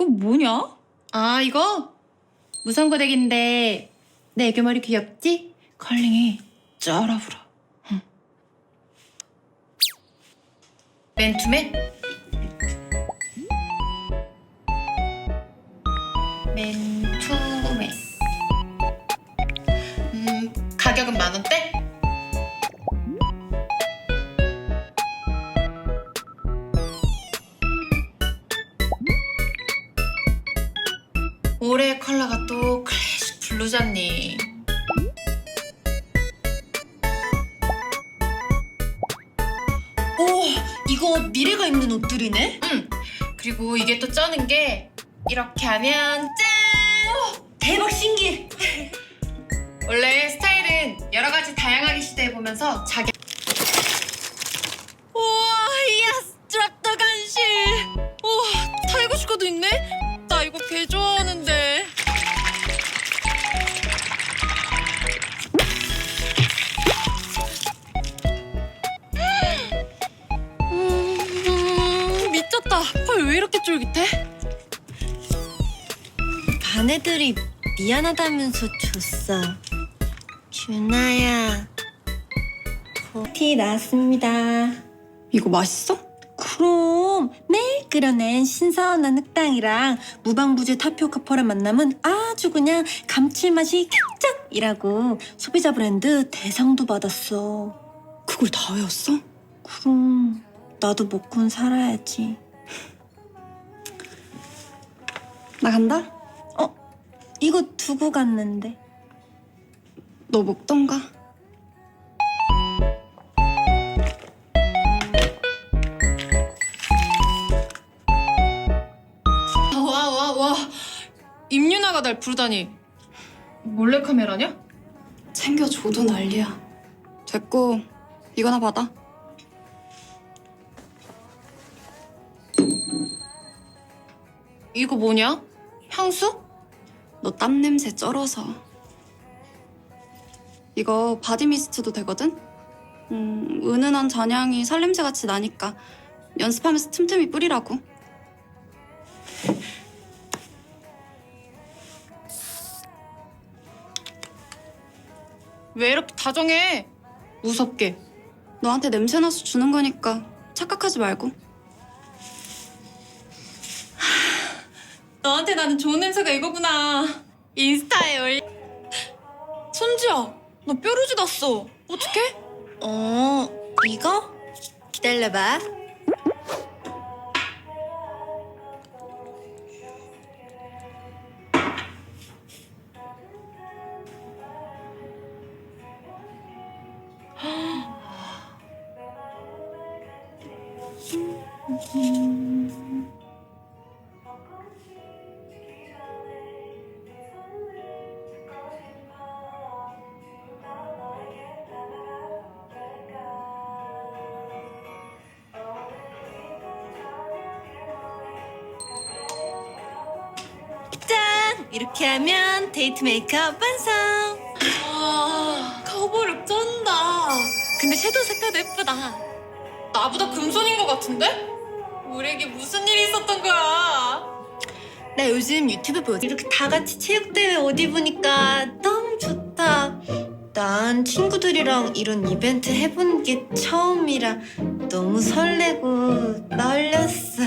그건 뭐냐? 아 이거 무선고데기인데 내 애교 머리 귀엽지? 컬링이 쩔어불어. 응. 맨투맨? 맨투맨. 음 가격은 만 원대? 올해 컬러가 또 클래식 블루잖니. 오, 이거 미래가 입는 옷들이네? 응. 그리고 이게 또 쩌는 게 이렇게 하면 짠! 대박 신기해. 원래 스타일은 여러 가지 다양하게 시도해 보면서 자기 음, 미쳤다. 펄 왜 이렇게 쫄깃해? 반 애들이 미안하다면서 줬어. 준아야. 티 나왔습니다. 이거 맛있어? 그럼 매일 끓여낸 신선한 흑당이랑 무방부제 타피오카 펄의 만남은 아주 그냥 감칠맛이 캡짝이라고 소비자 브랜드 대상도 받았어. 그걸 다 외웠어? 그럼 나도 먹고는 살아야지. 나 간다? 이거 두고 갔는데. 너 먹던가. 와 와 와 임윤아가 날 부르다니 몰래 카메라냐? 챙겨줘도 난리야. 됐고, 이거나 받아. 이거 뭐냐? 향수? 너 땀 냄새 쩔어서. 이거 바디 미스트도 되거든? 음, 은은한 잔향이 살냄새 같이 나니까 연습하면서 틈틈이 뿌리라고. 왜 이렇게 다정해? 무섭게. 너한테 냄새 나서 주는 거니까 착각하지 말고. 너한테 나는 좋은 냄새가 이거구나. 인스타에 올려. 손지야, 너 뾰루지 났어. 어떡해? 어, 이거? 기다려봐. 이렇게 하면 데이트 메이크업 완성! 와, 커버룩 쩐다. 근데 섀도우 색깔도 예쁘다. 나보다 금손인 것 같은데? 우리에게 무슨 일이 있었던 거야? 나 요즘 유튜브 보지 이렇게 다 같이 체육대회 옷 입으니까 너무 좋다. 난 친구들이랑 이런 이벤트 해본 게 처음이라 너무 설레고 떨렸어.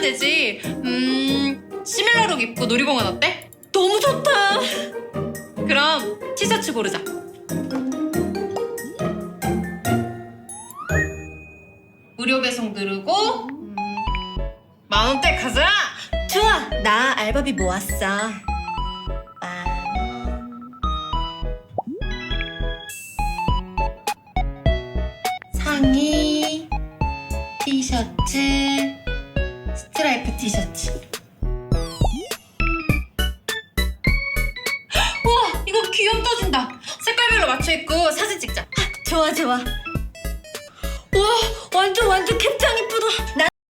하면 되지. 음, 시밀러룩 입고 놀이공원 어때? 너무 좋다. 그럼 티셔츠 고르자. 무료 배송 누르고 음, 만 원대 가자. 좋아, 나 알바비 모았어. 티셔츠. 우와, 이거 귀염 떠진다. 색깔별로 맞춰 입고 사진 찍자. 좋아, 좋아. 우와, 완전 완전 캡짱 이쁘다. 나